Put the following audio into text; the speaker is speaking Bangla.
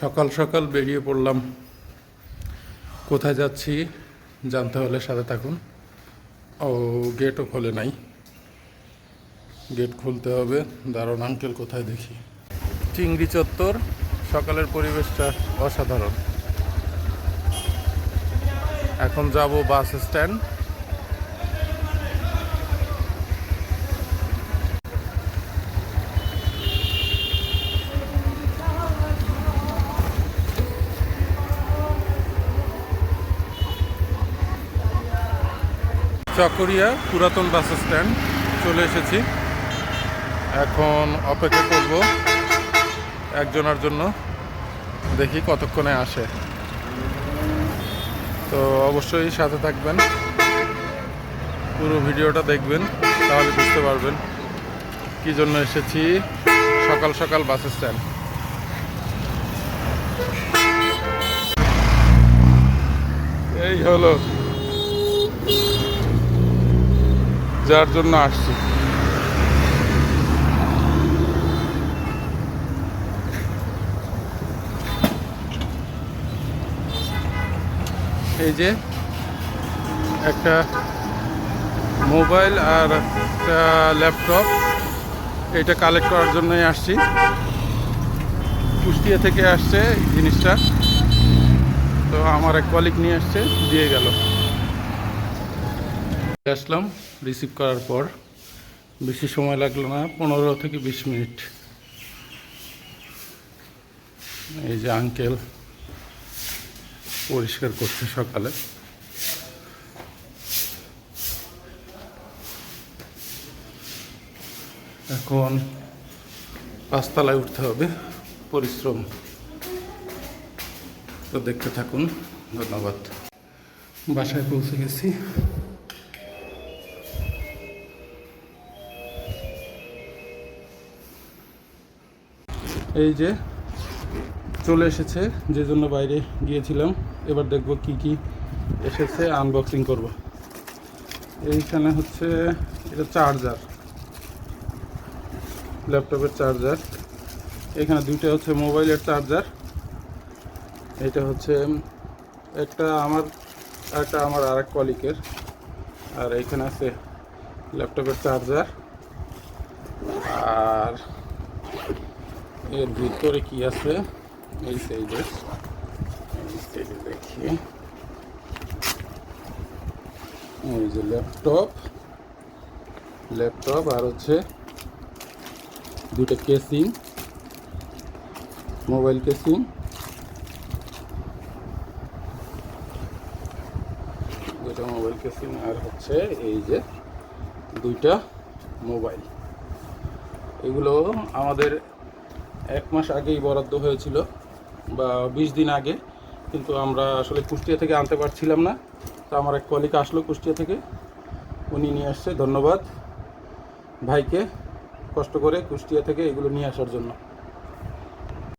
সকাল সকাল বেরিয়ে পড়লাম। কোথায় যাচ্ছি জানতে হলে সাথে থাকুন। ও গেটও খোলে নাই। গেট খুলতে হবে। দারুণ আঙ্কেল কোথায় দেখি। চিংড়ি চত্বর, সকালের পরিবেশটা অসাধারণ। এখন যাব বাস স্ট্যান্ড চকরিয়া পুরাতন বাস স্ট্যান্ড চলে এসেছি। এখন অপেক্ষা করব একজনের জন্য। দেখি কতক্ষণে আসে। তো অবশ্যই সাথে থাকবেন। পুরো ভিডিওটা দেখবেন, তাহলে বুঝতে পারবেন কি জন্য এসেছি সকাল সকাল বাস স্ট্যান্ড। এই হলো যার জন্য আসছি। এই যে একটা মোবাইল আর একটা ল্যাপটপ, এটা কালেক্ট করার জন্যই আসছি। কুষ্টিয়া থেকে আসছে জিনিসটা। তো আমার এক কলিগ নিয়ে আসছে, দিয়ে গেল। আসলাম রিসিভ করার পর। বেশি সময় লাগল না, পনেরো থেকে বিশ মিনিট। এই যে আঙ্কেল পরিষ্কার করছে সকালে। এখন পাঁচতলায় উঠতে হবে, পরিশ্রম। তো দেখতে থাকুন, ধন্যবাদ। বাসায় পৌঁছে গেছি। এই যে চলে এসেছে, যে জন্য বাইরে গিয়েছিলাম। এবার দেখব কি কি এসেছে আনবক্সিং করব। এইখানে হচ্ছে, এটা চার্জার ল্যাপটপের চার্জার এখানে দুইটা হচ্ছে মোবাইলের চার্জার এটা হচ্ছে, একটা আমার একটা আমার আর এক কলিকের। আর এখানে আছে ল্যাপটপের চার্জার আর এর ভিতরে কি আছে? এই সাইডে দেখি। এই যে ল্যাপটপ ল্যাপটপ আর হচ্ছে দুটো কেসিং মোবাইল কেসিং দুটো মোবাইল কেসিং আর হচ্ছে এই যে দুইটা মোবাইল এগুলো আমাদের এক মাস আগেই বরাদ্দ হয়েছিল বা বিশ দিন আগে, কিন্তু আমরা আসলে কুষ্টিয়া থেকে আনতে পারছিলাম না। তো আমার এক কলিক আসলো কুষ্টিয়া থেকে। উনি নিয়ে আসছে, ধন্যবাদ ভাইকে কষ্ট করে কুষ্টিয়া থেকে এগুলো নিয়ে আসার জন্য।